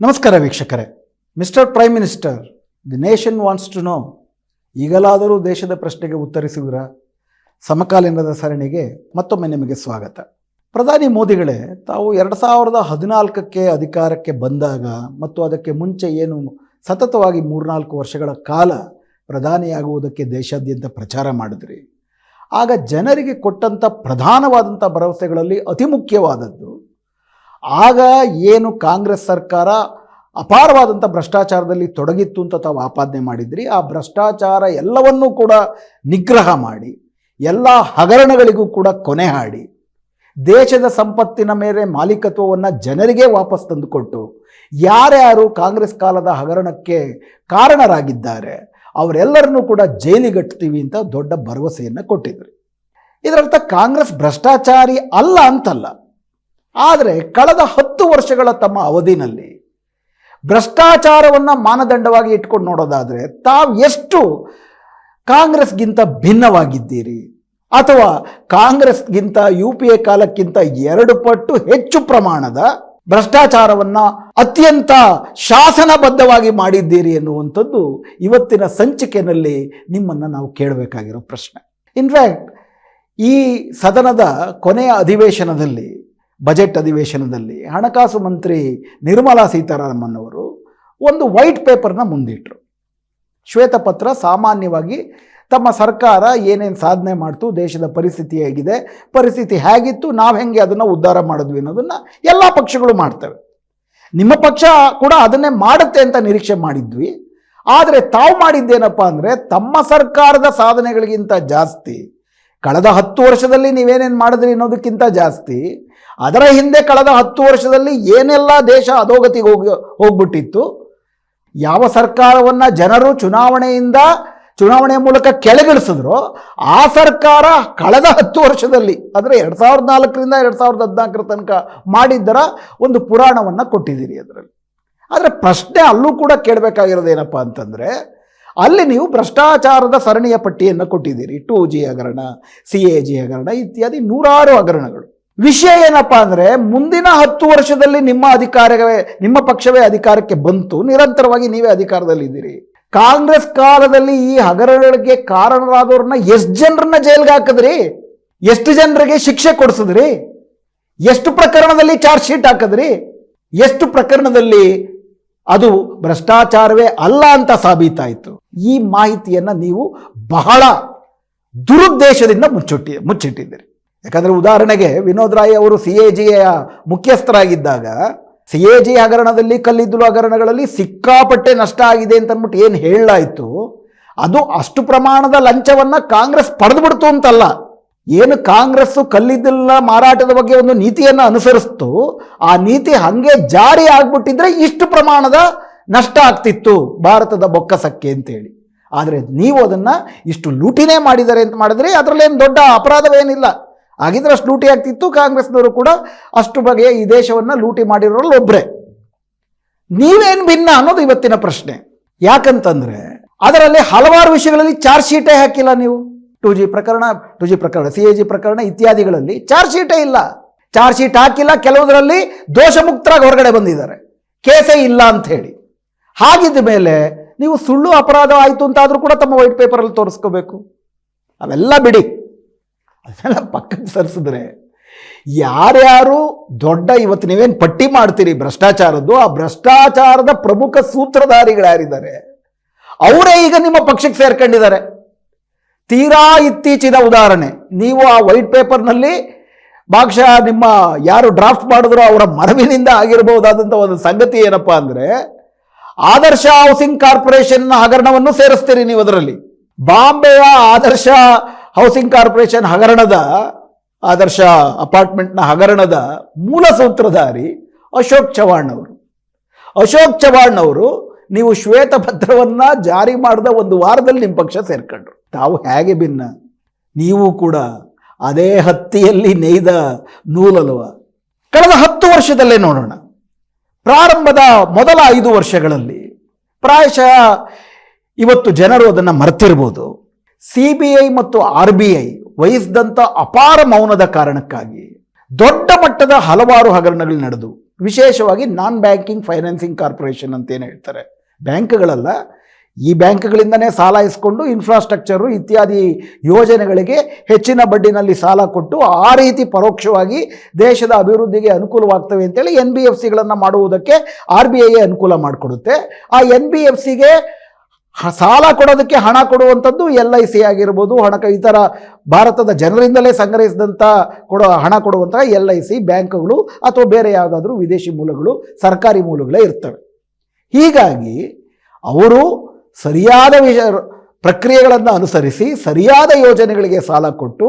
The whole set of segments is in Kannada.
ನಮಸ್ಕಾರ ವೀಕ್ಷಕರೇ. Mister prime minister, the nation wants to know. ಈಗಲಾದರೂ ದೇಶದ ಪ್ರಶ್ನೆಗೆ ಉತ್ತರಿಸುವಿರ ಸಮಕಾಲೀನದ ಸರಣಿಗೆ ಮತ್ತೊಮ್ಮೆ ನಿಮಗೆ ಸ್ವಾಗತ. ಪ್ರಧಾನಿ ಮೋದಿಗಳೇ, ತಾವು ಎರಡು ಸಾವಿರದ ಹದಿನಾಲ್ಕಕ್ಕೆ ಅಧಿಕಾರಕ್ಕೆ ಬಂದಾಗ ಮತ್ತು ಅದಕ್ಕೆ ಮುಂಚೆ ಏನು ಸತತವಾಗಿ ಮೂರ್ನಾಲ್ಕು ವರ್ಷಗಳ ಕಾಲ ಪ್ರಧಾನಿಯಾಗುವುದಕ್ಕೆ ದೇಶಾದ್ಯಂತ ಪ್ರಚಾರ ಮಾಡಿದ್ರಿ. ಆಗ ಜನರಿಗೆ ಕೊಟ್ಟಂಥ ಪ್ರಧಾನವಾದಂಥ ಭರವಸೆಗಳಲ್ಲಿ ಅತಿ ಮುಖ್ಯವಾದದ್ದು ಆಗ ಏನು ಕಾಂಗ್ರೆಸ್ ಸರ್ಕಾರ ಅಪಾರವಾದಂಥ ಭ್ರಷ್ಟಾಚಾರದಲ್ಲಿ ತೊಡಗಿತ್ತು ಅಂತ ತಾವು ಆಪಾದನೆ ಮಾಡಿದ್ರಿ, ಆ ಭ್ರಷ್ಟಾಚಾರ ಎಲ್ಲವನ್ನೂ ಕೂಡ ನಿಗ್ರಹ ಮಾಡಿ, ಎಲ್ಲ ಹಗರಣಗಳಿಗೂ ಕೂಡ ಕೊನೆ ಹಾಡಿ, ದೇಶದ ಸಂಪತ್ತಿನ ಮೇಲೆ ಮಾಲೀಕತ್ವವನ್ನು ಜನರಿಗೆ ವಾಪಸ್ ತಂದುಕೊಟ್ಟು, ಯಾರ್ಯಾರು ಕಾಂಗ್ರೆಸ್ ಕಾಲದ ಹಗರಣಕ್ಕೆ ಕಾರಣರಾಗಿದ್ದಾರೆ, ಅವರೆಲ್ಲರನ್ನೂ ಕೂಡ ಜೈಲಿಗಟ್ತೀವಿ ಅಂತ ದೊಡ್ಡ ಭರವಸೆಯನ್ನು ಕೊಟ್ಟಿದ್ರು. ಇದರರ್ಥ ಕಾಂಗ್ರೆಸ್ ಭ್ರಷ್ಟಾಚಾರಿ ಅಲ್ಲ ಅಂತಲ್ಲ. ಆದರೆ ಕಳೆದ ಹತ್ತು ವರ್ಷಗಳ ತಮ್ಮ ಅವಧಿನಲ್ಲಿ ಭ್ರಷ್ಟಾಚಾರವನ್ನು ಮಾನದಂಡವಾಗಿ ಇಟ್ಕೊಂಡು ನೋಡೋದಾದರೆ ತಾವು ಎಷ್ಟು ಕಾಂಗ್ರೆಸ್ಗಿಂತ ಭಿನ್ನವಾಗಿದ್ದೀರಿ ಅಥವಾ ಕಾಂಗ್ರೆಸ್ಗಿಂತ ಯು ಪಿ ಎ ಕಾಲಕ್ಕಿಂತ ಎರಡು ಪಟ್ಟು ಹೆಚ್ಚು ಪ್ರಮಾಣದ ಭ್ರಷ್ಟಾಚಾರವನ್ನು ಅತ್ಯಂತ ಶಾಸನಬದ್ಧವಾಗಿ ಮಾಡಿದ್ದೀರಿ ಎನ್ನುವಂಥದ್ದು ಇವತ್ತಿನ ಸಂಚಿಕೆಯಲ್ಲಿ ನಿಮ್ಮನ್ನು ನಾವು ಕೇಳಬೇಕಾಗಿರೋ ಪ್ರಶ್ನೆ. ಇನ್ಫ್ಯಾಕ್ಟ್ ಈ ಸದನದ ಕೊನೆಯ ಅಧಿವೇಶನದಲ್ಲಿ ಬಜೆಟ್ ಅಧಿವೇಶನದಲ್ಲಿ ಹಣಕಾಸು ಮಂತ್ರಿ ನಿರ್ಮಲಾ ಸೀತಾರಾಮನ್ ಅವರು ಒಂದು ವೈಟ್ ಪೇಪರ್ನ ಮುಂದಿಟ್ಟರು ಶ್ವೇತಪತ್ರ ಸಾಮಾನ್ಯವಾಗಿ ತಮ್ಮ ಸರ್ಕಾರ ಏನೇನು ಸಾಧನೆ ಮಾಡ್ತು, ದೇಶದ ಪರಿಸ್ಥಿತಿ ಹೇಗಿದೆ, ಪರಿಸ್ಥಿತಿ ಹೇಗಿತ್ತು, ನಾವು ಹೆಂಗೆ ಅದನ್ನು ಉದ್ಧಾರ ಮಾಡಿದ್ವಿ ಅನ್ನೋದನ್ನು ಎಲ್ಲ ಪಕ್ಷಗಳು ಮಾಡ್ತವೆ. ನಿಮ್ಮ ಪಕ್ಷ ಕೂಡ ಅದನ್ನೇ ಮಾಡುತ್ತೆ ಅಂತ ನಿರೀಕ್ಷೆ ಮಾಡಿದ್ವಿ. ಆದರೆ ತಾವು ಮಾಡಿದ್ದೇನಪ್ಪ ಅಂದರೆ ತಮ್ಮ ಸರ್ಕಾರದ ಸಾಧನೆಗಳಿಗಿಂತ ಜಾಸ್ತಿ, ಕಳೆದ ಹತ್ತು ವರ್ಷದಲ್ಲಿ ನೀವೇನೇನು ಮಾಡಿದ್ರಿ ಅನ್ನೋದಕ್ಕಿಂತ ಜಾಸ್ತಿ ಅದರ ಹಿಂದೆ ಕಳೆದ ಹತ್ತು ವರ್ಷದಲ್ಲಿ ಏನೆಲ್ಲ ದೇಶ ಅಧೋಗತಿಗೆ ಹೋಗಿ ಹೋಗ್ಬಿಟ್ಟಿತ್ತು, ಯಾವ ಸರ್ಕಾರವನ್ನು ಜನರು ಚುನಾವಣೆಯಿಂದ, ಚುನಾವಣೆಯ ಮೂಲಕ ಕೆಳಗಿಳಿಸಿದ್ರು, ಆ ಸರ್ಕಾರ ಕಳೆದ ಹತ್ತು ವರ್ಷದಲ್ಲಿ, ಅಂದರೆ ಎರಡು ಸಾವಿರದ ನಾಲ್ಕರಿಂದ ಎರಡು ಸಾವಿರದ ಹದಿನಾಲ್ಕರ ತನಕ ಮಾಡಿದ್ದರ ಒಂದು ಪುರಾಣವನ್ನು ಕೊಟ್ಟಿದ್ದೀರಿ ಅದರಲ್ಲಿ. ಆದರೆ ಪ್ರಶ್ನೆ ಅಲ್ಲೂ ಕೂಡ ಕೇಳಬೇಕಾಗಿರೋದು ಏನಪ್ಪ ಅಂತಂದರೆ, ಅಲ್ಲಿ ನೀವು ಭ್ರಷ್ಟಾಚಾರದ ಸರಣಿಯ ಪಟ್ಟಿಯನ್ನು ಕೊಟ್ಟಿದ್ದೀರಿ. ಟು ಜಿ ಹಗರಣ, ಸಿ ಎ ಜಿ ಹಗರಣ ಇತ್ಯಾದಿ ನೂರಾರು ಹಗರಣಗಳು. ವಿಷಯ ಏನಪ್ಪ ಅಂದರೆ ಮುಂದಿನ ಹತ್ತು ವರ್ಷದಲ್ಲಿ ನಿಮ್ಮ ಅಧಿಕಾರವೇ, ನಿಮ್ಮ ಪಕ್ಷವೇ ಅಧಿಕಾರಕ್ಕೆ ಬಂತು, ನಿರಂತರವಾಗಿ ನೀವೇ ಅಧಿಕಾರದಲ್ಲಿದ್ದೀರಿ ಕಾಂಗ್ರೆಸ್ ಕಾಲದಲ್ಲಿ ಈ ಹಗರಣಗಳಿಗೆ ಕಾರಣರಾದವ್ರನ್ನ ಎಷ್ಟು ಜನರನ್ನ ಜೈಲ್ಗೆ ಹಾಕಿದ್ರಿ? ಎಷ್ಟು ಜನರಿಗೆ ಶಿಕ್ಷೆ ಕೊಡಿಸಿದ್ರಿ? ಎಷ್ಟು ಪ್ರಕರಣದಲ್ಲಿ ಚಾರ್ಜ್ ಶೀಟ್ ಹಾಕಿದ್ರಿ? ಎಷ್ಟು ಪ್ರಕರಣದಲ್ಲಿ ಅದು ಭ್ರಷ್ಟಾಚಾರವೇ ಅಲ್ಲ ಅಂತ ಸಾಬೀತಾಯಿತು. ಈ ಮಾಹಿತಿಯನ್ನು ನೀವು ಬಹಳ ದುರುದ್ದೇಶದಿಂದ ಮುಚ್ಚಿಟ್ಟಿ, ಮುಚ್ಚಿಟ್ಟಿದ್ದೀರಿ. ಯಾಕಂದರೆ ಉದಾಹರಣೆಗೆ ವಿನೋದ್ ರಾಯ್ ಅವರು ಸಿ ಎ ಜಿಯ ಮುಖ್ಯಸ್ಥರಾಗಿದ್ದಾಗ, ಸಿ ಎ ಜಿ ಹಗರಣದಲ್ಲಿ, ಕಲ್ಲಿದ್ದಲು ಹಗರಣಗಳಲ್ಲಿ ಸಿಕ್ಕಾಪಟ್ಟೆ ನಷ್ಟ ಆಗಿದೆ ಅಂತ ಅಂದ್ಬಿಟ್ಟು ಏನು ಹೇಳಲಾಯಿತು? ಅದು ಅಷ್ಟು ಪ್ರಮಾಣದ ಲಂಚವನ್ನು ಕಾಂಗ್ರೆಸ್ ಪಡೆದುಬಿಡ್ತು ಅಂತಲ್ಲ. ಏನು ಕಾಂಗ್ರೆಸ್ಸು ಕಲ್ಲಿದ್ದಲ ಮಾರಾಟದ ಬಗ್ಗೆ ಒಂದು ನೀತಿಯನ್ನು ಅನುಸರಿಸ್ತು. ಆ ನೀತಿ ಹಾಗೆ ಜಾರಿ ಆಗ್ಬಿಟ್ಟಿದ್ರೆ ಇಷ್ಟು ಪ್ರಮಾಣದ ನಷ್ಟ ಆಗ್ತಿತ್ತು ಭಾರತದ ಬೊಕ್ಕಸಕ್ಕೆ ಅಂತೇಳಿ. ಆದರೆ ನೀವು ಅದನ್ನು ಇಷ್ಟು ಲೂಟಿನೇ ಮಾಡಿದರೆ ಅಂತ ಮಾಡಿದ್ರೆ ಅದರಲ್ಲೇನು ದೊಡ್ಡ ಅಪರಾಧವೇನಿಲ್ಲ. ಆಗಿದ್ರೆ ಅಷ್ಟು ಲೂಟಿ ಆಗ್ತಿತ್ತು, ಕಾಂಗ್ರೆಸ್ನವರು ಕೂಡ ಅಷ್ಟು ಬಗೆಯ ಈ ದೇಶವನ್ನು ಲೂಟಿ ಮಾಡಿರೋರಲ್ಲಿ ಒಬ್ಬರೇ ನೀವೇನು ಭಿನ್ನ ಅನ್ನೋದು ಇವತ್ತಿನ ಪ್ರಶ್ನೆ. ಯಾಕಂತಂದ್ರೆ ಅದರಲ್ಲಿ ಹಲವಾರು ವಿಷಯಗಳಲ್ಲಿ ಚಾರ್ಜ್ ಶೀಟೇ ಹಾಕಿಲ್ಲ ನೀವು. ಟು ಜಿ ಪ್ರಕರಣ, ಟು ಜಿ ಪ್ರಕರಣ, ಸಿ ಎ ಜಿ ಪ್ರಕರಣ ಇತ್ಯಾದಿಗಳಲ್ಲಿ ಚಾರ್ಜ್ ಶೀಟೇ ಇಲ್ಲ. ಚಾರ್ಜ್ ಶೀಟ್ ಹಾಕಿಲ್ಲ, ಕೆಲವುದರಲ್ಲಿ ದೋಷಮುಕ್ತರಾಗಿ ಹೊರಗಡೆ ಬಂದಿದ್ದಾರೆ. ಕೇಸೇ ಇಲ್ಲ ಅಂತ ಹೇಳಿ ಹಾಗಿದ್ದ ಮೇಲೆ ನೀವು ಸುಳ್ಳು ಅಪರಾಧ ಆಯಿತು ಅಂತಾದರೂ ಕೂಡ ತಮ್ಮ ವೈಟ್ ಪೇಪರಲ್ಲಿ ತೋರಿಸ್ಕೋಬೇಕು. ಅವೆಲ್ಲ ಬಿಡಿ. ಅದನ್ನೆಲ್ಲ ಪಕ್ಕಕ್ಕೆ ಸರಿಸಿದ್ರೆ ಯಾರ್ಯಾರು ದೊಡ್ಡ ಇವತ್ತು ನೀವೇನು ಪಟ್ಟಿ ಮಾಡ್ತೀರಿ ಭ್ರಷ್ಟಾಚಾರದ್ದು, ಆ ಭ್ರಷ್ಟಾಚಾರದ ಪ್ರಮುಖ ಸೂತ್ರಧಾರಿಗಳು ಯಾರಿದ್ದಾರೆ ಅವರೇ ಈಗ ನಿಮ್ಮ ಪಕ್ಷಕ್ಕೆ ಸೇರ್ಕೊಂಡಿದ್ದಾರೆ. ತೀರಾ ಇತ್ತೀಚಿನ ಉದಾಹರಣೆ, ನೀವು ಆ ವೈಟ್ ಪೇಪರ್ನಲ್ಲಿ ಭಾಗಶಃ ನಿಮ್ಮ ಯಾರು ಡ್ರಾಫ್ಟ್ ಮಾಡಿದ್ರು ಅವರ ಮನವಿನಿಂದ ಆಗಿರಬಹುದಾದಂಥ ಒಂದು ಸಂಗತಿ ಏನಪ್ಪ ಅಂದರೆ, ಆದರ್ಶ ಹೌಸಿಂಗ್ ಕಾರ್ಪೊರೇಷನ್ನ ಹಗರಣವನ್ನು ಸೇರಿಸ್ತೀರಿ ನೀವು ಅದರಲ್ಲಿ. ಬಾಂಬೆಯ ಆದರ್ಶ ಹೌಸಿಂಗ್ ಕಾರ್ಪೊರೇಷನ್ ಹಗರಣದ, ಆದರ್ಶ ಅಪಾರ್ಟ್ಮೆಂಟ್ನ ಹಗರಣದ ಮೂಲ ಸೂತ್ರಧಾರಿ ಅಶೋಕ್ ಚವಾಣ್ ಅವರು. ಅಶೋಕ್ ಚವಾಣ್ ಅವರು ನೀವು ಶ್ವೇತಪತ್ರವನ್ನ ಜಾರಿ ಮಾಡಿದ ಒಂದು ವಾರದಲ್ಲಿ ನಿಮ್ಮ ಪಕ್ಷ ಸೇರ್ಕೊಂಡ್ರು. ತಾವು ಹೇಗೆ ಭಿನ್ನ? ನೀವು ಕೂಡ ಅದೇ ಹತ್ತಿಯಲ್ಲಿ ನೇಯ್ದ ನೂಲಲ್ವ? ಕಳೆದ ಹತ್ತು ವರ್ಷದಲ್ಲೇ ನೋಡೋಣ. ಪ್ರಾರಂಭದ ಮೊದಲ ಐದು ವರ್ಷಗಳಲ್ಲಿ ಪ್ರಾಯಶಃ ಇವತ್ತು ಜನರು ಅದನ್ನು ಮರೆತಿರ್ಬೋದು. ಸಿ ಬಿ ಐ ಮತ್ತು ಆರ್ ಬಿ ಐ ವಹಿಸಿದಂಥ ಅಪಾರ ಮೌನದ ಕಾರಣಕ್ಕಾಗಿ ದೊಡ್ಡ ಮಟ್ಟದ ಹಲವಾರು ಹಗರಣಗಳು ನಡೆದು, ವಿಶೇಷವಾಗಿ ನಾನ್ ಬ್ಯಾಂಕಿಂಗ್ ಫೈನಾನ್ಸಿಂಗ್ ಕಾರ್ಪೊರೇಷನ್ ಅಂತ ಏನು ಹೇಳ್ತಾರೆ. ಬ್ಯಾಂಕ್ಗಳಲ್ಲ, ಈ ಬ್ಯಾಂಕ್ಗಳಿಂದನೇ ಸಾಲ ಇಸ್ಕೊಂಡು ಇನ್ಫ್ರಾಸ್ಟ್ರಕ್ಚರು ಇತ್ಯಾದಿ ಯೋಜನೆಗಳಿಗೆ ಹೆಚ್ಚಿನ ಬಡ್ಡಿನಲ್ಲಿ ಸಾಲ ಕೊಟ್ಟು ಆ ರೀತಿ ಪರೋಕ್ಷವಾಗಿ ದೇಶದ ಅಭಿವೃದ್ಧಿಗೆ ಅನುಕೂಲವಾಗ್ತವೆ ಅಂತೇಳಿ ಎನ್ ಬಿ ಎಫ್ ಸಿಗಳನ್ನು ಮಾಡುವುದಕ್ಕೆ ಆರ್ ಬಿ ಐ ಅನುಕೂಲ ಮಾಡಿಕೊಡುತ್ತೆ. ಆ ಎನ್ ಬಿ ಎಫ್ ಸಿಗೆ ಸಾಲ ಕೊಡೋದಕ್ಕೆ ಹಣ ಕೊಡುವಂಥದ್ದು ಎಲ್ ಐ ಸಿ ಆಗಿರ್ಬೋದು, ಹಣಕ ಇತರ ಭಾರತದ ಜನರಿಂದಲೇ ಸಂಗ್ರಹಿಸಿದಂಥ ಕೊಡೋ ಹಣ ಕೊಡುವಂತಹ ಎಲ್ ಐ ಸಿ ಬ್ಯಾಂಕ್ಗಳು ಅಥವಾ ಬೇರೆ ಯಾವುದಾದ್ರೂ ವಿದೇಶಿ ಮೂಲಗಳು, ಸರ್ಕಾರಿ ಮೂಲಗಳೇ ಇರ್ತವೆ. ಹೀಗಾಗಿ ಅವರು ಸರಿಯಾದ ವಿಷ ಪ್ರಕ್ರಿಯೆಗಳನ್ನು ಅನುಸರಿಸಿ ಸರಿಯಾದ ಯೋಜನೆಗಳಿಗೆ ಸಾಲ ಕೊಟ್ಟು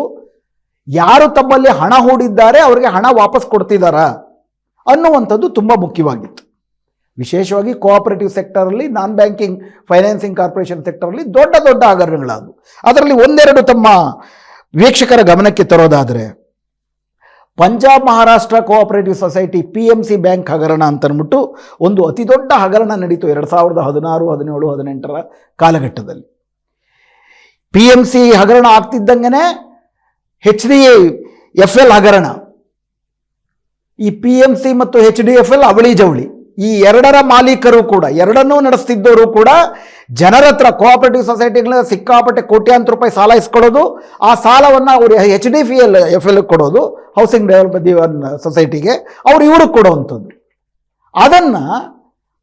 ಯಾರು ತಮ್ಮಲ್ಲಿ ಹಣ ಹೂಡಿದ್ದಾರೆ, ಅವರಿಗೆ ಹಣ ವಾಪಸ್ ಕೊಡ್ತಿದ್ದಾರಾ ಅನ್ನುವಂಥದ್ದು ತುಂಬ ಮುಖ್ಯವಾಗಿತ್ತು. ವಿಶೇಷವಾಗಿ ಕೋಆಪರೇಟಿವ್ ಸೆಕ್ಟರಲ್ಲಿ ನಾನ್ ಬ್ಯಾಂಕಿಂಗ್ ಫೈನಾನ್ಸಿಂಗ್ ಕಾರ್ಪೊರೇಷನ್ ಸೆಕ್ಟರಲ್ಲಿ ದೊಡ್ಡ ದೊಡ್ಡ ಹಗರಣಗಳಾದವು. ಅದರಲ್ಲಿ ಒಂದೆರಡು ತಮ್ಮ ವೀಕ್ಷಕರ ಗಮನಕ್ಕೆ ತರೋದಾದರೆ, Punjab Maharashtra cooperative society P M C bank ಹಗರಣ ಅಂತ ಅಂದ್ಬಿಟ್ಟು ಒಂದು ಅತಿ ದೊಡ್ಡ ಹಗರಣ ನಡೀತು ಎರಡು ಸಾವಿರದ ಹದಿನಾರು, ಹದಿನೇಳು, ಹದಿನೆಂಟರ ಕಾಲಘಟ್ಟದಲ್ಲಿ. ಪಿ ಎಂ ಸಿ ಹಗರಣ ಆಗ್ತಿದ್ದಂಗೆ ಹೆಚ್ ಡಿ ಎಫ್ ಎಲ್ ಹಗರಣ. ಈ ಪಿ ಎಂ ಸಿ ಮತ್ತು ಹೆಚ್ ಡಿ ಎಫ್ ಎಲ್ ಅವಳಿ ಜವಳಿ. ಈ ಎರಡರ ಮಾಲೀಕರು ಕೂಡ, ಎರಡನ್ನೂ ನಡೆಸ್ತಿದ್ದವರು ಕೂಡ ಜನರ ಹತ್ರ ಕೋಆಪರೇಟಿವ್ ಸೊಸೈಟಿಗಳ ಸಿಕ್ಕಾಪಟ್ಟೆ ಕೋಟ್ಯಾಂತರ ರೂಪಾಯಿ ಸಾಲ ಇಸ್ಕೊಡೋದು ಆ ಸಾಲವನ್ನು ಅವರು H D F L F L ಕೊಡೋದು ಹೌಸಿಂಗ್ ಡೆವಲಪ್ಮೆಂಟ್ ಸೊಸೈಟಿಗೆ ಅವರು ಇವರು ಕೊಡುವಂಥದ್ದು. ಅದನ್ನು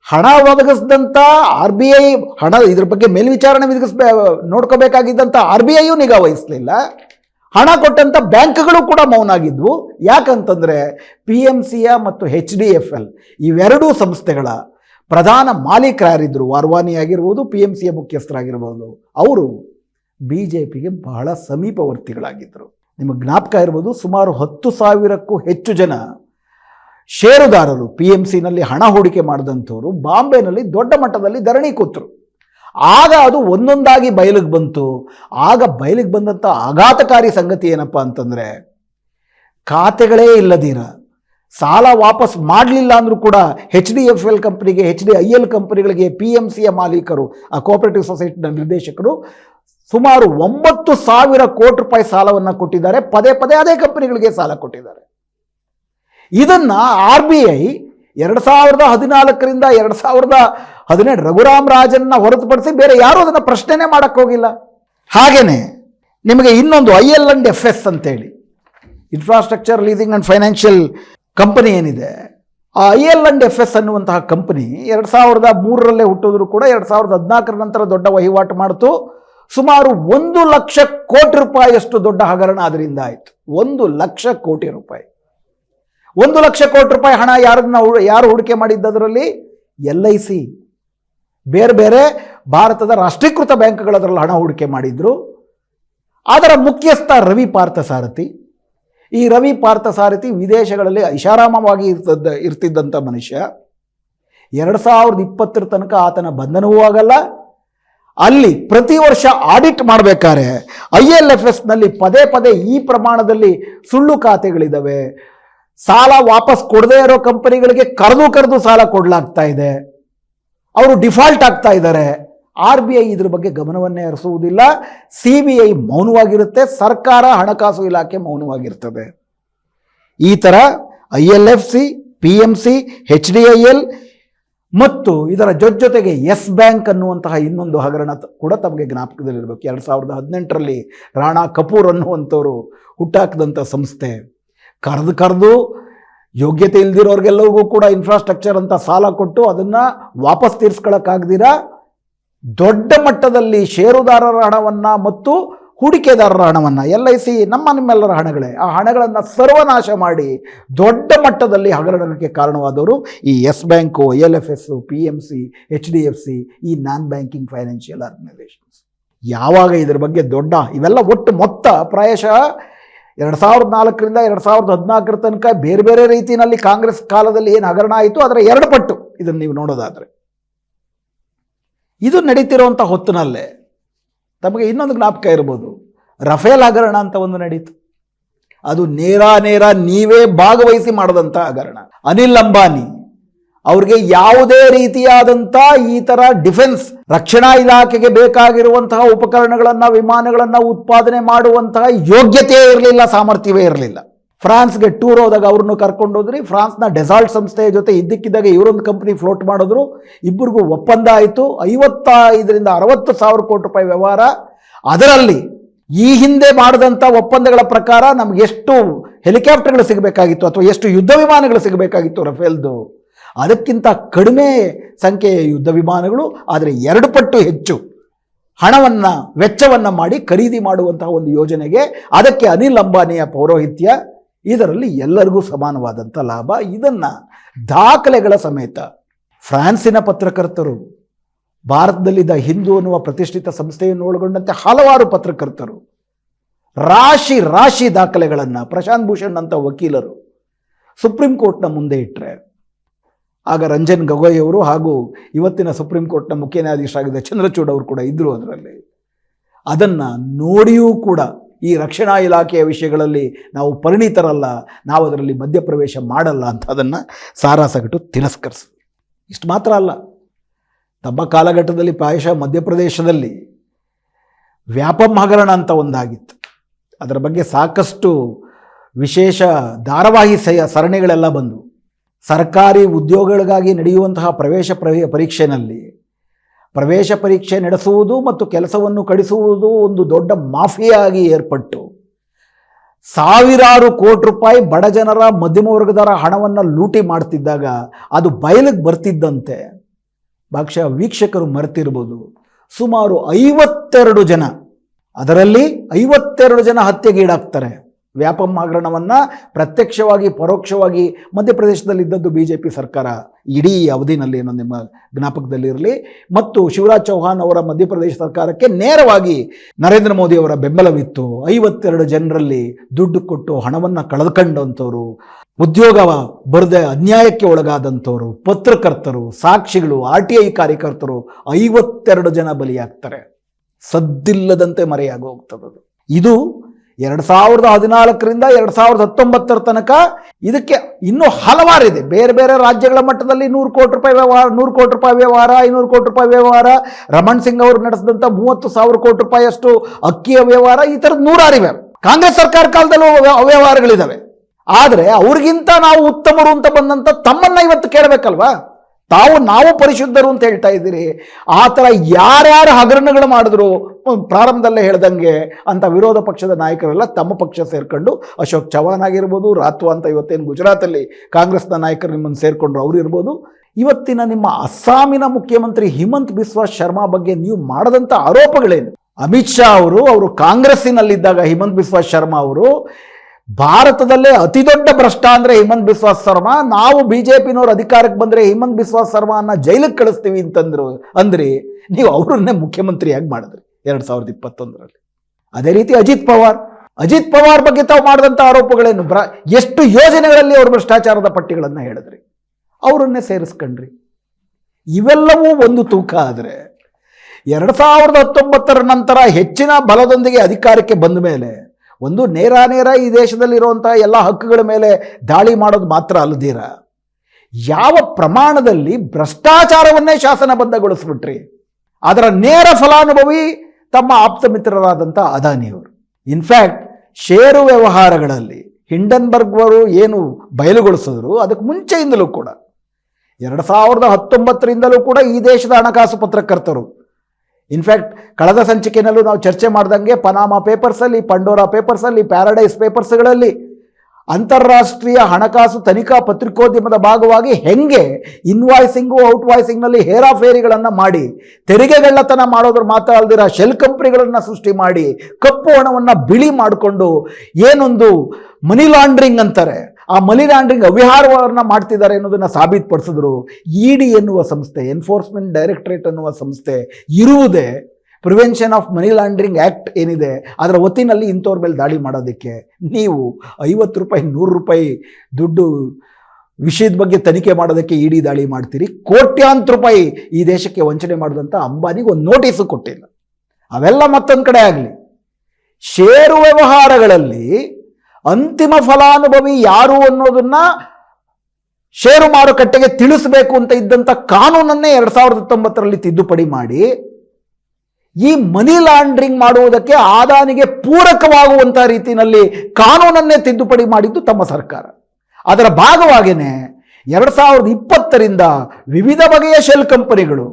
ಹಣ ಒದಗಿಸಿದಂಥ ಆರ್ ಬಿ ಐ ಹಣ ಇದ್ರ ಬಗ್ಗೆ ಮೇಲ್ವಿಚಾರಣೆ ವಿಧಿಸ್ಬೇ, ನೋಡ್ಕೋಬೇಕಾಗಿದ್ದಂಥ ಆರ್ ಬಿ ಐಯು ನಿಗಾ ವಹಿಸಲಿಲ್ಲ. ಹಣ ಕೊಟ್ಟಂಥ ಬ್ಯಾಂಕ್ಗಳು ಕೂಡ ಮೌನಾಗಿದ್ವು. ಯಾಕಂತಂದರೆ ಪಿ ಎಂ ಸಿಯ ಮತ್ತು ಹೆಚ್ ಡಿ ಎಫ್ ಎಲ್ ಇವೆರಡೂ ಸಂಸ್ಥೆಗಳ ಪ್ರಧಾನ ಮಾಲೀಕರಾರಿದ್ದರು ವಾರ್ವಾನಿ ಆಗಿರ್ಬೋದು ಪಿ ಎಂ ಸಿಯ ಮುಖ್ಯಸ್ಥರಾಗಿರ್ಬೋದು. ಅವರು ಬಿ ಜೆ ಪಿಗೆ ಬಹಳ ಸಮೀಪವರ್ತಿಗಳಾಗಿದ್ದರು ನಿಮಗೆ ಜ್ಞಾಪಕ ಇರ್ಬೋದು, ಸುಮಾರು ಹತ್ತು ಸಾವಿರಕ್ಕೂ ಹೆಚ್ಚು ಜನ ಷೇರುದಾರರು ಪಿ ಎಂ ಸಿನಲ್ಲಿ ಹಣ ಹೂಡಿಕೆ ಮಾಡಿದಂಥವರು, ಬಾಂಬೆನಲ್ಲಿ ದೊಡ್ಡ ಮಟ್ಟದಲ್ಲಿ ಧರಣಿ ಕೂತರು. ಆಗ ಅದು ಒಂದೊಂದಾಗಿ ಬಯಲಿಗೆ ಬಂತು. ಆಗ ಬಯಲಿಗೆ ಬಂದಂಥ ಆಘಾತಕಾರಿ ಸಂಗತಿ ಏನಪ್ಪ ಅಂತಂದರೆ, ಖಾತೆಗಳೇ ಇಲ್ಲದೀರ, ಸಾಲ ವಾಪಸ್ ಮಾಡಲಿಲ್ಲ ಅಂದರೂ ಕೂಡ ಹೆಚ್ ಡಿ ಎಫ್ ಎಲ್ ಕಂಪ್ನಿಗೆ ಹೆಚ್ ಡಿ ಐ ಎಲ್ ಕಂಪ್ನಿಗಳಿಗೆ ಪಿ ಎಂ ಸಿಯ ಮಾಲೀಕರು, ಆ ಕೋಆಪರೇಟಿವ್ ಸೊಸೈಟಿನ ನಿರ್ದೇಶಕರು ಸುಮಾರು ಒಂಬತ್ತು ಸಾವಿರ ಕೋಟಿ ರೂಪಾಯಿ ಸಾಲವನ್ನು ಕೊಟ್ಟಿದ್ದಾರೆ. ಪದೇ ಪದೇ ಅದೇ ಕಂಪನಿಗಳಿಗೆ ಸಾಲ ಕೊಟ್ಟಿದ್ದಾರೆ. ಇದನ್ನ ಆರ್ ಬಿ ಐ ಎರಡು ಸಾವಿರದ ಹದಿನಾಲ್ಕರಿಂದ ಎರಡು ಸಾವಿರದ ಹದಿನೆಂಟು ರಘುರಾಮ್ ರಾಜನ್ನ ಹೊರತುಪಡಿಸಿ ಬೇರೆ ಯಾರೂ ಅದನ್ನು ಪ್ರಶ್ನೆನೇ ಮಾಡಕ್ಕೆ ಹೋಗಿಲ್ಲ. ಹಾಗೇನೆ ನಿಮಗೆ ಇನ್ನೊಂದು I L and F S ಅಂತೇಳಿ. Infrastructure leasing and financial company ಏನಿದೆ. ಆ I L and F S ಅನ್ನುವಂತಹ ಕಂಪನಿ ಎರಡು ಸಾವಿರದ ಮೂರರಲ್ಲೇ ಹುಟ್ಟಿದ್ರು ಕೂಡ ಎರಡು ಸಾವಿರದ ಹದಿನಾಲ್ಕರ ನಂತರ ದೊಡ್ಡ ವಹಿವಾಟು ಮಾಡಿತು. ಸುಮಾರು ಒಂದು ಲಕ್ಷ ಕೋಟಿ ರೂಪಾಯಿಯಷ್ಟು ದೊಡ್ಡ ಹಗರಣ ಅದರಿಂದ ಆಯಿತು. ಒಂದು ಲಕ್ಷ ಕೋಟಿ ರೂಪಾಯಿ. ಒಂದು ಲಕ್ಷ ಕೋಟಿ ರೂಪಾಯಿ ಹಣ ಯಾರನ್ನ ಯಾರು ಹೂಡಿಕೆ ಮಾಡಿದ್ದದರಲ್ಲಿ ಎಲ್ ಐ ಸಿ. ಬೇರೆ ಬೇರೆ ಭಾರತದ ರಾಷ್ಟ್ರೀಕೃತ ಬ್ಯಾಂಕ್ಗಳದರಲ್ಲಿ ಹಣ ಹೂಡಿಕೆ ಮಾಡಿದ್ರು. ಅದರ ಮುಖ್ಯಸ್ಥ ರವಿ ಪಾರ್ಥಸಾರಥಿ ಈ ರವಿ ಪಾರ್ಥಸಾರಥಿ ವಿದೇಶಗಳಲ್ಲಿ ಐಷಾರಾಮವಾಗಿ ಇರ್ತದ ಇರ್ತಿದ್ದಂಥ ಮನುಷ್ಯ. ಎರಡು ಸಾವಿರದ ಇಪ್ಪತ್ತರ ತನಕ ಆತನ ಬಂಧನವೂ ಆಗಲ್ಲ. ಅಲ್ಲಿ ಪ್ರತಿ ವರ್ಷ ಆಡಿಟ್ ಮಾಡಬೇಕಾದ್ರೆ ಐ ಎಲ್ ಎಫ್ ಎಸ್ನಲ್ಲಿ ಪದೇ ಪದೇ ಈ ಪ್ರಮಾಣದಲ್ಲಿ ಸುಳ್ಳು ಖಾತೆಗಳಿದ್ದಾವೆ ಸಾಲ ವಾಪಸ್ ಕೊಡದೇ ಇರೋ ಕಂಪನಿಗಳಿಗೆ ಕರೆದು ಕರೆದು ಸಾಲ ಕೊಡಲಾಗ್ತಾ ಇದೆ. ಅವರು ಡಿಫಾಲ್ಟ್ ಆಗ್ತಾ ಇದ್ದಾರೆ. ಆರ್ ಬಿ ಐ ಇದ್ರ ಬಗ್ಗೆ ಗಮನವನ್ನೇ ಹರಿಸುವುದಿಲ್ಲ. ಸಿ ಬಿ ಐ ಮೌನವಾಗಿರುತ್ತೆ. ಸರ್ಕಾರ ಹಣಕಾಸು ಇಲಾಖೆ ಮೌನವಾಗಿರ್ತದೆ. ಈ ಥರ I L F C, P M C H D I L ಮತ್ತು ಇದರ ಜೊತೆಗೆ ಎಸ್ ಬ್ಯಾಂಕ್ ಅನ್ನುವಂತಹ ಇನ್ನೊಂದು ಹಗರಣ ಕೂಡ ತಮಗೆ ಜ್ಞಾಪಕದಲ್ಲಿರಬೇಕು. ಎರಡು ಸಾವಿರದ ಹದಿನೆಂಟರಲ್ಲಿ ರಾಣಾ ಕಪೂರ್ ಅನ್ನುವಂಥವರು ಹುಟ್ಟಾಕಿದಂಥ ಸಂಸ್ಥೆ. ಕರೆದು ಕರೆದು ಯೋಗ್ಯತೆ ಇಲ್ದಿರೋರಿಗೆಲ್ಲರಿಗೂ ಕೂಡ ಇನ್ಫ್ರಾಸ್ಟ್ರಕ್ಚರ್ ಅಂತ ಸಾಲ ಕೊಟ್ಟು ಅದನ್ನು ವಾಪಸ್ ತೀರ್ಸ್ಕೊಳಕ್ಕಾಗ್ದಿರ? ದೊಡ್ಡ ಮಟ್ಟದಲ್ಲಿ ಷೇರುದಾರರ ಹಣವನ್ನು ಮತ್ತು ಹೂಡಿಕೆದಾರರ ಹಣವನ್ನು, ಎಲ್ ಐ ಸಿ ನಮ್ಮ ನಿಮ್ಮೆಲ್ಲರ ಹಣಗಳೇ, ಆ ಹಣಗಳನ್ನು ಸರ್ವನಾಶ ಮಾಡಿ ದೊಡ್ಡ ಮಟ್ಟದಲ್ಲಿ ಹಗರಣಕ್ಕೆ ಕಾರಣವಾದವರು ಈ yes bank, L F S, P M C, H D F C, ಈ ನಾನ್ ಬ್ಯಾಂಕಿಂಗ್ ಫೈನಾನ್ಷಿಯಲ್ ಆರ್ಗನೈಸೇಷನ್ಸ್. ಯಾವಾಗ ಇದ್ರ ಬಗ್ಗೆ ದೊಡ್ಡ, ಇವೆಲ್ಲ ಒಟ್ಟು ಮೊತ್ತ ಪ್ರಾಯಶಃ ಎರಡು ಸಾವಿರದ ನಾಲ್ಕರಿಂದ ಎರಡು ಸಾವಿರದ ಹದಿನಾಲ್ಕರ ತನಕ ಬೇರೆ ಬೇರೆ ರೀತಿಯಲ್ಲಿ ಕಾಂಗ್ರೆಸ್ ಕಾಲದಲ್ಲಿ ಏನು ಹಗರಣ ಆಯಿತು, ಅದರ ಎರಡು ಪಟ್ಟು ಇದನ್ನು ನೀವು ನೋಡೋದಾದರೆ. ಇದು ನಡೀತಿರುವಂಥ ಹೊತ್ತಿನಲ್ಲೇ ತಮಗೆ ಇನ್ನೊಂದು ಜ್ಞಾಪಕ ಇರ್ಬೋದು. ರಫೇಲ್ ಹಗರಣ ಅಂತ ಒಂದು ನಡೀತು. ಅದು ನೇರ ನೇರ ನೀವೇ ಭಾಗವಹಿಸಿ ಮಾಡಿದಂಥ ಹಗರಣ. ಅನಿಲ್ ಅಂಬಾನಿ ಅವ್ರಿಗೆ ಯಾವುದೇ ರೀತಿಯಾದಂಥ ಈ ಥರ ಡಿಫೆನ್ಸ್, ರಕ್ಷಣಾ ಇಲಾಖೆಗೆ ಬೇಕಾಗಿರುವಂತಹ ಉಪಕರಣಗಳನ್ನು, ವಿಮಾನಗಳನ್ನು ಉತ್ಪಾದನೆ ಮಾಡುವಂತಹ ಯೋಗ್ಯತೆ ಇರಲಿಲ್ಲ, ಸಾಮರ್ಥ್ಯವೇ ಇರಲಿಲ್ಲ. ಫ್ರಾನ್ಸ್ಗೆ ಟೂರ್ ಹೋದಾಗ ಅವ್ರನ್ನು ಕರ್ಕೊಂಡು ಹೋದ್ರಿ, ಫ್ರಾನ್ಸ್ನ ಡೆಸಾಲ್ಟ್ ಸಂಸ್ಥೆಯ ಜೊತೆ ಇದ್ದಕ್ಕಿದ್ದಾಗ ಇವರೊಂದು ಕಂಪ್ನಿ ಫ್ಲೋಟ್ ಮಾಡಿದ್ರು, ಇಬ್ಬರಿಗೂ ಒಪ್ಪಂದ ಆಯಿತು. ಐವತ್ತೈದರಿಂದ ಅರವತ್ತು ಸಾವಿರ ಕೋಟಿ ರೂಪಾಯಿ ವ್ಯವಹಾರ. ಅದರಲ್ಲಿ ಈ ಹಿಂದೆ ಮಾಡಿದಂಥ ಒಪ್ಪಂದಗಳ ಪ್ರಕಾರ ನಮ್ಗೆ ಎಷ್ಟು ಹೆಲಿಕಾಪ್ಟರ್ಗಳು ಸಿಗಬೇಕಾಗಿತ್ತು, ಅಥವಾ ಎಷ್ಟು ಯುದ್ಧ ವಿಮಾನಗಳು ಸಿಗಬೇಕಾಗಿತ್ತು ರಫೇಲ್ದು? ಅದಕ್ಕಿಂತ ಕಡಿಮೆ ಸಂಖ್ಯೆಯ ಯುದ್ಧ ವಿಮಾನಗಳು, ಆದರೆ ಎರಡು ಪಟ್ಟು ಹೆಚ್ಚು ಹಣವನ್ನು, ವೆಚ್ಚವನ್ನು ಮಾಡಿ ಖರೀದಿ ಮಾಡುವಂತಹ ಒಂದು ಯೋಜನೆಗೆ ಅದಕ್ಕೆ ಅನಿಲ್ ಅಂಬಾನಿಯ ಪೌರೋಹಿತ್ಯ, ಇದರಲ್ಲಿ ಎಲ್ಲರಿಗೂ ಸಮಾನವಾದಂಥ ಲಾಭ. ಇದನ್ನು ದಾಖಲೆಗಳ ಸಮೇತ ಫ್ರಾನ್ಸಿನ ಪತ್ರಕರ್ತರು, ಭಾರತದಲ್ಲಿದ್ದ ಹಿಂದೂ ಅನ್ನುವ ಪ್ರತಿಷ್ಠಿತ ಸಂಸ್ಥೆಯನ್ನು ಒಳಗೊಂಡಂತೆ ಹಲವಾರು ಪತ್ರಕರ್ತರು, ರಾಶಿ ರಾಶಿ ದಾಖಲೆಗಳನ್ನು ಪ್ರಶಾಂತ್ ಭೂಷಣ್ ಅಂತ ವಕೀಲರು ಸುಪ್ರೀಂ ಕೋರ್ಟ್ನ ಮುಂದೆ ಇಟ್ಟರೆ ಆಗ ರಂಜನ್ ಗೊಗೊಯ್ ಅವರು ಹಾಗೂ ಇವತ್ತಿನ ಸುಪ್ರೀಂ ಕೋರ್ಟ್ನ ಮುಖ್ಯ ನ್ಯಾಯಾಧೀಶರಾಗಿದ್ದ ಚಂದ್ರಚೂಡ್ ಅವರು ಕೂಡ ಇದ್ದರು ಅದರಲ್ಲಿ. ಅದನ್ನು ನೋಡಿಯೂ ಕೂಡ ಈ ರಕ್ಷಣಾ ಇಲಾಖೆಯ ವಿಷಯಗಳಲ್ಲಿ ನಾವು ಪರಿಣಿತರಲ್ಲ, ನಾವು ಅದರಲ್ಲಿ ಮಧ್ಯಪ್ರವೇಶ ಮಾಡಲ್ಲ ಅಂತ ಅದನ್ನು ಸಾರಾಸಗಟು ತಿರಸ್ಕರಿಸಿ ಇಷ್ಟು ಮಾತ್ರ ಅಲ್ಲ. ತಮ್ಮ ಕಾಲಘಟ್ಟದಲ್ಲಿ ಪ್ರಾಯಶಃ ಮಧ್ಯಪ್ರದೇಶದಲ್ಲಿ ವ್ಯಾಪಮ್ ಹಗರಣ ಅಂತ ಒಂದಾಗಿತ್ತು. ಅದರ ಬಗ್ಗೆ ಸಾಕಷ್ಟು ವಿಶೇಷ ಧಾರಾವಾಹಿ ಸ ಸರಣಿಗಳೆಲ್ಲ ಬಂದವು. ಸರ್ಕಾರಿ ಉದ್ಯೋಗಗಳಿಗಾಗಿ ನಡೆಯುವಂತಹ ಪ್ರವೇಶ ಪ್ರವೇ, ಪರೀಕ್ಷೆನಲ್ಲಿ ಪ್ರವೇಶ ಪರೀಕ್ಷೆ ನಡೆಸುವುದು ಮತ್ತು ಕೆಲಸವನ್ನು ಕಡಿಸುವುದು ಒಂದು ದೊಡ್ಡ ಮಾಫಿಯಾಗಿ ಏರ್ಪಟ್ಟು ಸಾವಿರಾರು ಕೋಟಿ ರೂಪಾಯಿ ಬಡ ಜನರ, ಮಧ್ಯಮ ವರ್ಗದರ ಹಣವನ್ನು ಲೂಟಿ ಮಾಡ್ತಿದ್ದಾಗ ಅದು ಬಯಲಿಗೆ ಬರ್ತಿದ್ದಂತೆ. ಬಹುಶಃ ವೀಕ್ಷಕರು ಮರೆತಿರ್ಬೋದು. ಸುಮಾರು ಐವತ್ತೆರಡು ಜನ. ಅದರಲ್ಲಿ ಐವತ್ತೆರಡು ಜನ ಹತ್ಯೆಗೀಡಾಗ್ತಾರೆ. ವ್ಯಾಪಂ ಹಗರಣವನ್ನು ಪ್ರತ್ಯಕ್ಷವಾಗಿ, ಪರೋಕ್ಷವಾಗಿ ಮಧ್ಯಪ್ರದೇಶದಲ್ಲಿ ಇದ್ದದ್ದು ಬಿ ಜೆ ಪಿ ಸರ್ಕಾರ. ಇಡೀ ಅವಧಿನಲ್ಲಿ ಏನೋ ನಿಮ್ಮ ಜ್ಞಾಪಕದಲ್ಲಿರಲಿ. ಮತ್ತು ಶಿವರಾಜ್ ಚೌಹಾನ್ ಅವರ ಮಧ್ಯಪ್ರದೇಶ ಸರ್ಕಾರಕ್ಕೆ ನೇರವಾಗಿ ನರೇಂದ್ರ ಮೋದಿ ಅವರ ಬೆಂಬಲವಿತ್ತು. ಐವತ್ತೆರಡು ಜನರಲ್ಲಿ ದುಡ್ಡು ಕೊಟ್ಟು ಹಣವನ್ನು ಕಳೆದುಕೊಂಡಂಥವ್ರು, ಉದ್ಯೋಗ ಬರದೆ ಅನ್ಯಾಯಕ್ಕೆ ಒಳಗಾದಂಥವರು, ಪತ್ರಕರ್ತರು, ಸಾಕ್ಷಿಗಳು, ಆರ್ ಟಿ ಐ ಕಾರ್ಯಕರ್ತರು ಐವತ್ತೆರಡು ಜನ ಬಲಿಯಾಗ್ತಾರೆ. ಸದ್ದಿಲ್ಲದಂತೆ ಮರೆಯಾಗಿ ಹೋಗ್ತದದು ಇದು ಎರಡು ಸಾವಿರದ ಹದಿನಾಲ್ಕರಿಂದ ಎರಡು ಸಾವಿರದ ಹತ್ತೊಂಬತ್ತರ ತನಕ ಇದಕ್ಕೆ ಇನ್ನೂ ಹಲವಾರಿದೆ. ಬೇರೆ ಬೇರೆ ರಾಜ್ಯಗಳ ಮಟ್ಟದಲ್ಲಿ ನೂರು ಕೋಟಿ ರೂಪಾಯಿ ವ್ಯವಹಾರ, ನೂರು ಕೋಟಿ ರೂಪಾಯಿ ವ್ಯವಹಾರ, ಐನೂರು ಕೋಟಿ ರೂಪಾಯಿ ವ್ಯವಹಾರ, ರಮಣ್ ಸಿಂಗ್ ಅವರು ನಡೆಸಿದಂಥ ಮೂವತ್ತು ಸಾವಿರ ಕೋಟಿ ರೂಪಾಯಿಯಷ್ಟು ಅಕ್ಕಿಯ ವ್ಯವಹಾರ, ಈ ಥರದ್ದು ನೂರಾರಿವೆ. ಕಾಂಗ್ರೆಸ್ ಸರ್ಕಾರ ಕಾಲದಲ್ಲೂ ವ್ಯ- ಅವ್ಯವಹಾರಗಳಿದ್ದಾವೆ ಆದರೆ ಅವ್ರಿಗಿಂತ ನಾವು ಉತ್ತಮರು ಅಂತ ಬಂದಂಥ ತಮ್ಮನ್ನ ಇವತ್ತು ಕೇಳಬೇಕಲ್ವಾ? ತಾವು ನಾವು ಪರಿಶುದ್ಧರು ಅಂತ ಹೇಳ್ತಾ ಇದ್ದೀರಿ. ಆ ಥರ ಯಾರ್ಯಾರು ಹಗರಣಗಳು ಮಾಡಿದ್ರು ಪ್ರಾರಂಭದಲ್ಲೇ ಹೇಳ್ದಂಗೆ ಅಂತ ವಿರೋಧ ಪಕ್ಷದ ನಾಯಕರೆಲ್ಲ ತಮ್ಮ ಪಕ್ಷ ಸೇರ್ಕೊಂಡು ಅಶೋಕ್ ಚವಾನ್ ಆಗಿರ್ಬೋದು ರಾತ್ವ ಅಂತ ಇವತ್ತೇನು ಗುಜರಾತಲ್ಲಿ ಕಾಂಗ್ರೆಸ್ನ ನಾಯಕರು ನಿಮ್ಮನ್ನು ಸೇರ್ಕೊಂಡ್ರು ಅವ್ರು ಇರ್ಬೋದು. ಇವತ್ತಿನ ನಿಮ್ಮ ಅಸ್ಸಾಮಿನ ಮುಖ್ಯಮಂತ್ರಿ ಹಿಮಂತ್ ಬಿಸ್ವಾ ಶರ್ಮಾ ಬಗ್ಗೆ ನೀವು ಮಾಡದಂಥ ಆರೋಪಗಳೇನು? ಅಮಿತ್ ಶಾ ಅವರು ಅವರು ಕಾಂಗ್ರೆಸ್ಸಿನಲ್ಲಿದ್ದಾಗ ಹಿಮಂತ್ ಬಿಸ್ವಾ ಶರ್ಮಾ ಅವರು ಭಾರತದಲ್ಲೇ ಅತಿ ದೊಡ್ಡ ಭ್ರಷ್ಟ ಅಂದ್ರೆ ಹಿಮಂತ್ ಬಿಸ್ವಾಸ್ ಶರ್ಮಾ ನಾವು ಬಿ ಜೆ ಅಧಿಕಾರಕ್ಕೆ ಬಂದರೆ ಹಿಮಂತ್ ಬಿಸ್ವಾಸ್ ಶರ್ಮಾನ ಜೈಲಿಗೆ ಕಳಿಸ್ತೀವಿ ಅಂತಂದ್ರು ಅಂದ್ರಿ, ನೀವು ಅವರನ್ನೇ ಮುಖ್ಯಮಂತ್ರಿಯಾಗಿ ಮಾಡಿದ್ರಿ ಎರಡು ಸಾವಿರದ ಇಪ್ಪತ್ತೊಂದರಲ್ಲಿ. ಅದೇ ರೀತಿ ಅಜಿತ್ ಪವಾರ್. ಅಜಿತ್ ಪವಾರ್ ಬಗ್ಗೆ ತಾವು ಮಾಡಿದಂಥ ಆರೋಪಗಳೇನು? ಬ್ರ, ಎಷ್ಟು ಯೋಜನೆಗಳಲ್ಲಿ ಅವರು ಭ್ರಷ್ಟಾಚಾರದ ಪಟ್ಟಿಗಳನ್ನು ಹೇಳಿದ್ರಿ? ಅವರನ್ನೇ ಸೇರಿಸ್ಕೊಂಡ್ರಿ. ಇವೆಲ್ಲವೂ ಒಂದು ತೂಕ ಆದರೆ, ಎರಡು ಸಾವಿರದ ಹತ್ತೊಂಬತ್ತರ ನಂತರ ಹೆಚ್ಚಿನ ಬಲದೊಂದಿಗೆ ಅಧಿಕಾರಕ್ಕೆ ಬಂದ ಮೇಲೆ ಒಂದು ನೇರ ನೇರ ಈ ದೇಶದಲ್ಲಿರುವಂಥ ಎಲ್ಲ ಹಕ್ಕುಗಳ ಮೇಲೆ ದಾಳಿ ಮಾಡೋದು ಮಾತ್ರ ಅಲ್ಲದಿರ ಯಾವ ಪ್ರಮಾಣದಲ್ಲಿ ಭ್ರಷ್ಟಾಚಾರವನ್ನೇ ಶಾಸನಬದ್ಧಗೊಳಿಸ್ಬಿಟ್ರಿ ಅದರ ನೇರ ಫಲಾನುಭವಿ ತಮ್ಮ ಆಪ್ತ ಮಿತ್ರರಾದಂಥ ಅದಾನಿಯವರು. ಇನ್ಫ್ಯಾಕ್ಟ್ ಷೇರು ವ್ಯವಹಾರಗಳಲ್ಲಿ ಹಿಂಡನ್ಬರ್ಗ್ ಅವರು ಏನು ಬಯಲುಗೊಳಿಸಿದ್ರು, ಅದಕ್ಕೆ ಮುಂಚೆಯಿಂದಲೂ ಕೂಡ. ಎರಡು ಸಾವಿರದ ಹತ್ತೊಂಬತ್ತರಿಂದಲೂ ಕೂಡ ಈ ದೇಶದ ಹಣಕಾಸು ಪತ್ರಕರ್ತರು ಇನ್ಫ್ಯಾಕ್ಟ್ ಕಳೆದ ಸಂಚಿಕೆಯಲ್ಲೂ ನಾವು ಚರ್ಚೆ ಮಾಡ್ದಂಗೆ ಪನಾಮಾ ಪೇಪರ್ಸಲ್ಲಿ ಪಂಡೋರಾ ಪೇಪರ್ಸಲ್ಲಿ ಪ್ಯಾರಡೈಸ್ ಪೇಪರ್ಸ್ಗಳಲ್ಲಿ ಅಂತಾರಾಷ್ಟ್ರೀಯ ಹಣಕಾಸು ತನಿಖಾ ಪತ್ರಿಕೋದ್ಯಮದ ಭಾಗವಾಗಿ ಹೆಂಗೆ ಇನ್ವಾಯ್ಸಿಂಗು ಔಟ್ ವಾಯ್ಸಿಂಗ್ನಲ್ಲಿ ಹೇರಾಫೇರಿಗಳನ್ನು ಮಾಡಿ ತೆರಿಗೆಗಳ್ಳತನ ಮಾಡೋದ್ರ ಮಾತ್ರ ಅಲ್ದಿರ ಶೆಲ್ ಕಂಪ್ನಿಗಳನ್ನು ಸೃಷ್ಟಿ ಮಾಡಿ, ಕಪ್ಪು ಹಣವನ್ನು ಬಿಳಿ ಮಾಡಿಕೊಂಡು, ಏನೊಂದು ಮನಿ ಲಾಂಡ್ರಿಂಗ್ ಅಂತಾರೆ. ಆ ಮನಿ ಲಾಂಡ್ರಿಂಗ್ ಮಾಡ್ತಿದ್ದಾರೆ ಅನ್ನೋದನ್ನು ಸಾಬೀತುಪಡಿಸಿದ್ರು. ಇ ಡಿ ಎನ್ನುವ ಸಂಸ್ಥೆ ಎನ್ಫೋರ್ಸ್ಮೆಂಟ್ ಡೈರೆಕ್ಟರೇಟ್ ಅನ್ನುವ ಸಂಸ್ಥೆ ಇರುವುದೇ prevention of money laundering act ಏನಿದೆ, ಅದರ ಒತ್ತಿನಲ್ಲಿ ಇಂಥವ್ರ ಮೇಲೆ ದಾಳಿ ಮಾಡೋದಕ್ಕೆ. ನೀವು ಐವತ್ತು ರೂಪಾಯಿ, ನೂರು ರೂಪಾಯಿ ದುಡ್ಡು ವಿಷಯದ ಬಗ್ಗೆ ತನಿಖೆ ಮಾಡೋದಕ್ಕೆ ಇಡಿ ದಾಳಿ ಮಾಡ್ತೀರಿ. ಕೋಟ್ಯಾಂತರ ರೂಪಾಯಿ ಈ ದೇಶಕ್ಕೆ ವಂಚನೆ ಮಾಡಿದಂಥ ಅಂಬಾನಿಗೆ ಒಂದು ನೋಟಿಸು ಕೊಟ್ಟಿಲ್ಲ. ಅವೆಲ್ಲ ಮತ್ತೊಂದು ಕಡೆ ಆಗಲಿ. ಷೇರು ವ್ಯವಹಾರಗಳಲ್ಲಿ ಅಂತಿಮ ಫಲಾನುಭವಿ ಯಾರು ಅನ್ನೋದನ್ನ ಷೇರು ಮಾರುಕಟ್ಟೆಗೆ ತಿಳಿಸಬೇಕು ಅಂತ ಇದ್ದಂಥ ಕಾನೂನನ್ನೇ ಎರಡು ಸಾವಿರದ ಹತ್ತೊಂಬತ್ತರಲ್ಲಿ ತಿದ್ದುಪಡಿ ಮಾಡಿ, ಈ ಮನಿ ಲಾಂಡ್ರಿಂಗ್ ಮಾಡುವುದಕ್ಕೆ ಆದಾನಿಗೆ ಪೂರಕವಾಗುವಂಥ ರೀತಿಯಲ್ಲಿ ಕಾನೂನನ್ನೇ ತಿದ್ದುಪಡಿ ಮಾಡಿದ್ದು ತಮ್ಮ ಸರ್ಕಾರ. ಅದರ ಭಾಗವಾಗಿಯೇ ಎರಡು ಸಾವಿರದ ಇಪ್ಪತ್ತರಿಂದ ವಿವಿಧ ಬಗೆಯ ಶೆಲ್ ಕಂಪನಿಗಳು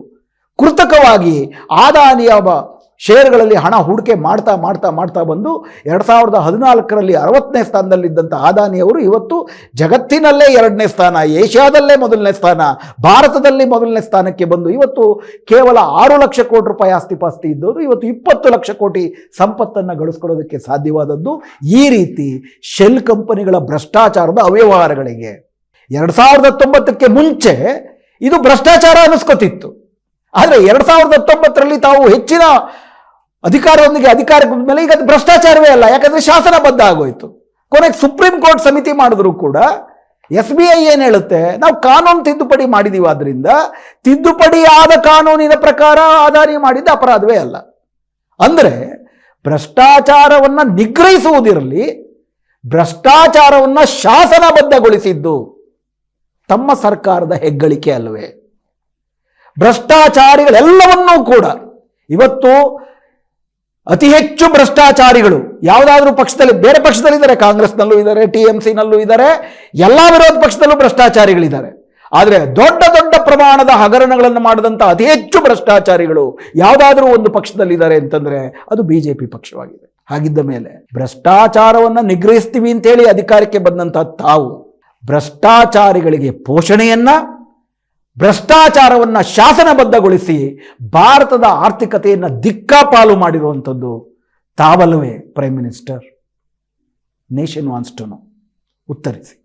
ಕೃತಕವಾಗಿ ಆದಾನಿಯ ಶೇರ್ಗಳಲ್ಲಿ ಹಣ ಹೂಡಿಕೆ ಮಾಡ್ತಾ ಮಾಡ್ತಾ ಮಾಡ್ತಾ ಬಂದು ಎರಡು ಸಾವಿರದ ಹದಿನಾಲ್ಕರಲ್ಲಿ ಅರವತ್ತನೇ ಸ್ಥಾನದಲ್ಲಿದ್ದಂಥ ಆದಾನಿಯವರು ಇವತ್ತು ಜಗತ್ತಿನಲ್ಲೇ ಎರಡನೇ ಸ್ಥಾನ, ಏಷ್ಯಾದಲ್ಲೇ ಮೊದಲನೇ ಸ್ಥಾನ, ಭಾರತದಲ್ಲಿ ಮೊದಲನೇ ಸ್ಥಾನಕ್ಕೆ ಬಂದು ಇವತ್ತು ಕೇವಲ ಆರು ಲಕ್ಷ ಕೋಟಿ ರೂಪಾಯಿ ಆಸ್ತಿಪಾಸ್ತಿ ಇದ್ದವರು, ಇವತ್ತು ಇಪ್ಪತ್ತು ಲಕ್ಷ ಕೋಟಿ ಸಂಪತ್ತನ್ನು ಗಳಿಸ್ಕೊಳ್ಳೋದಕ್ಕೆ ಸಾಧ್ಯವಾದದ್ದು ಈ ರೀತಿ ಶೆಲ್ ಕಂಪನಿಗಳ ಭ್ರಷ್ಟಾಚಾರದ ಅವ್ಯವಹಾರಗಳಿಗೆ. ಎರಡು ಸಾವಿರದ ಹತ್ತೊಂಬತ್ತಕ್ಕೆ ಮುಂಚೆ ಇದು ಭ್ರಷ್ಟಾಚಾರ ಅನ್ನಿಸ್ಕೊತಿತ್ತು ಆದರೆ ಎರಡು ಸಾವಿರದ ಹತ್ತೊಂಬತ್ತರಲ್ಲಿ ತಾವು ಹೆಚ್ಚಿನ ಅಧಿಕಾರದೊಂದಿಗೆ ಅಧಿಕಾರಕ್ಕೆ ಬಂದ್ಮೇಲೆ ಈಗ ಅದು ಭ್ರಷ್ಟಾಚಾರವೇ ಅಲ್ಲ, ಯಾಕಂದ್ರೆ ಶಾಸನಬದ್ಧ ಆಗೋಯ್ತು. ಕೊನೆಗೆ ಸುಪ್ರೀಂ ಕೋರ್ಟ್ ಸಮಿತಿ ಮಾಡಿದ್ರು ಕೂಡ ಎಸ್ ಬಿ ಐ ಏನು ಹೇಳುತ್ತೆ, ನಾವು ಕಾನೂನು ತಿದ್ದುಪಡಿ ಮಾಡಿದೀವಿ ಆದ್ರಿಂದ ತಿದ್ದುಪಡಿ ಆದ ಕಾನೂನಿನ ಪ್ರಕಾರ ಆಧಾರಿ ಮಾಡಿದ ಅಪರಾಧವೇ ಅಲ್ಲ. ಅಂದರೆ ಭ್ರಷ್ಟಾಚಾರವನ್ನು ನಿಗ್ರಹಿಸುವುದಿರಲಿ, ಭ್ರಷ್ಟಾಚಾರವನ್ನು ಶಾಸನಬದ್ಧಗೊಳಿಸಿದ್ದು ತಮ್ಮ ಸರ್ಕಾರದ ಹೆಗ್ಗಳಿಕೆ ಅಲ್ವೇ. ಭ್ರಷ್ಟಾಚಾರಿಗಳೆಲ್ಲವನ್ನೂ ಕೂಡ ಇವತ್ತು ಅತಿ ಹೆಚ್ಚು ಭ್ರಷ್ಟಾಚಾರಿಗಳು, ಯಾವುದಾದ್ರೂ ಪಕ್ಷದಲ್ಲಿ, ಬೇರೆ ಪಕ್ಷದಲ್ಲಿದ್ದಾರೆ ಕಾಂಗ್ರೆಸ್ನಲ್ಲೂ ಇದ್ದಾರೆ, ಟಿ ಎಂ ಸಿನಲ್ಲೂ ಇದ್ದಾರೆ, ಎಲ್ಲ ವಿರೋಧ ಪಕ್ಷದಲ್ಲೂ ಭ್ರಷ್ಟಾಚಾರಿಗಳಿದ್ದಾರೆ. ಆದರೆ ದೊಡ್ಡ ದೊಡ್ಡ ಪ್ರಮಾಣದ ಹಗರಣಗಳನ್ನು ಮಾಡಿದಂಥ ಅತಿ ಹೆಚ್ಚು ಭ್ರಷ್ಟಾಚಾರಿಗಳು ಯಾವುದಾದ್ರೂ ಒಂದು ಪಕ್ಷದಲ್ಲಿದ್ದಾರೆ ಅಂತಂದ್ರೆ ಅದು ಬಿ ಜೆ ಪಿ ಪಕ್ಷವಾಗಿದೆ. ಹಾಗಿದ್ದ ಮೇಲೆ ಭ್ರಷ್ಟಾಚಾರವನ್ನು ನಿಗ್ರಹಿಸ್ತೀವಿ ಅಂತೇಳಿ ಅಧಿಕಾರಕ್ಕೆ ಬಂದಂಥ ತಾವು ಭ್ರಷ್ಟಾಚಾರಿಗಳಿಗೆ ಪೋಷಣೆಯನ್ನ ಭ್ರಷ್ಟಾಚಾರವನ್ನು ಶಾಸನಬದ್ಧಗೊಳಿಸಿ ಭಾರತದ ಆರ್ಥಿಕತೆಯನ್ನು ದಿಕ್ಕಾಪಾಲು ಮಾಡಿರುವಂಥದ್ದು ತಾವಲ್ಲವೇ prime minister? Nation wants to know ಉತ್ತರಿಸಿ.